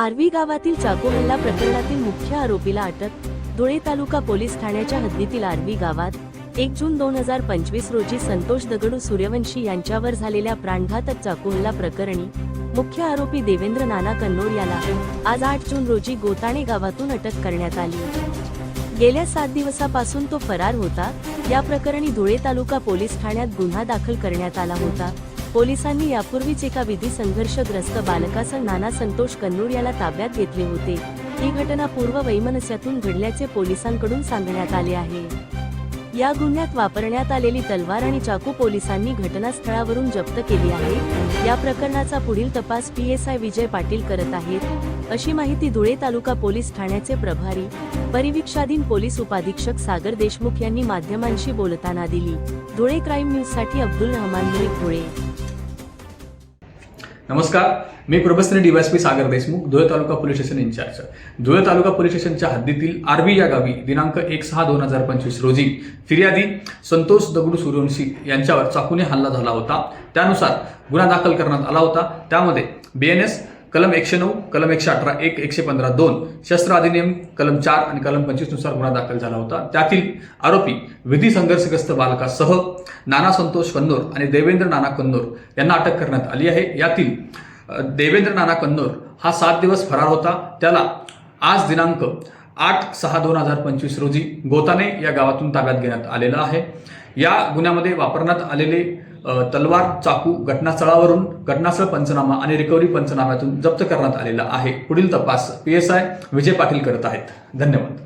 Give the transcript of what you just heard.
आर्वी गावातील चाकू हल्ला प्रकरणातील मुख्य आरोपीला अटक धुळे तालुका पोलीस ठाण्याच्या हद्दीतील आर्वी गावात एक जून दोन हजार पंचवीस रोजी संतोष दगडू सूर्यवंशी यांच्यावर झालेल्या प्राणघातक चाकू हल्ला प्रकरणी मुख्य आरोपी देवेंद्र नाना कन्नोर याला आज आठ जून रोजी गोताणे गावातून अटक करण्यात आली. गेल्या सात दिवसापासून तो फरार होता या प्रकरणी धुळे तालुका पोलीस ठाण्यात गुन्हा दाखल करण्यात आला होता. पोलिसांनी यापूर्वीच एका विधी संघर्षग्रस्त बालकासह नाना संतोष कन्नूर याला ताब्यात घेतले होते. ही घटना पूर्व वैमनस्यातून घडल्याचे पोलिसांकडून सांगण्यात आले आहे. या गुन्ह्यात वापरण्यात आलेली तलवार आणि चाकू पोलिसांनी घटनास्थळावरून जप्त केली आहे. या प्रकरणाचा पुढील तपास P S I Vijay Patil करत आहेत. अशी माहिती धुळे तालुका पोलीस ठाण्याचे प्रभारी परिवीक्षाधीन पोलीस उपाधीक्षक सागर देशमुख यांनी माध्यमांशी बोलताना दिली. धुळे क्राईम न्यूजसाठी अब्दुल रहमान धुळे. नमस्कार. मी प्रबसने DYSP Sagar Deshmukh Dhule taluka police station incharge. Dhule taluka police स्टेशनच्या हद्दीतील आरबी या गावी दिनांक एक सहा दोन हजार पंचवीस रोजी फिर्यादी संतोष दगडू सूर्यवंशी यांच्यावर चाकूने हल्ला झाला होता. त्यानुसार गुन्हा दाखल करण्यात आला होता. त्यामध्ये बी एन एस कलम एकशे नऊ कलम एकशे अठरा एक एकशे पंधरा दोन शस्त्र अधिनियम कलम चार आणि कलम पंचवीसनुसार गुन्हा दाखल झाला होता. त्यातील आरोपी विधी संघर्षग्रस्त बालकासह नाना संतोष कन्नोर आणि देवेंद्र नाना कन्नोर यांना अटक करण्यात आली आहे. यातील देवेंद्र नाना कन्नोर हा सात दिवस फरार होता. त्याला आज दिनांक आठ सहा दोन हजार पंचवीस रोजी गोताने या गावातून ताब्यात घेण्यात आलेला आहे. या गुन्ह्यामध्ये वापरण्यात आलेले तलवार चाकू घटनास्थळावरून घटनास्थळ पंचनामा आणि रिकव्हरी पंचनाम्यातून जप्त करण्यात आलेला आहे. पुढील तपास P S I Vijay Patil करत आहेत. धन्यवाद.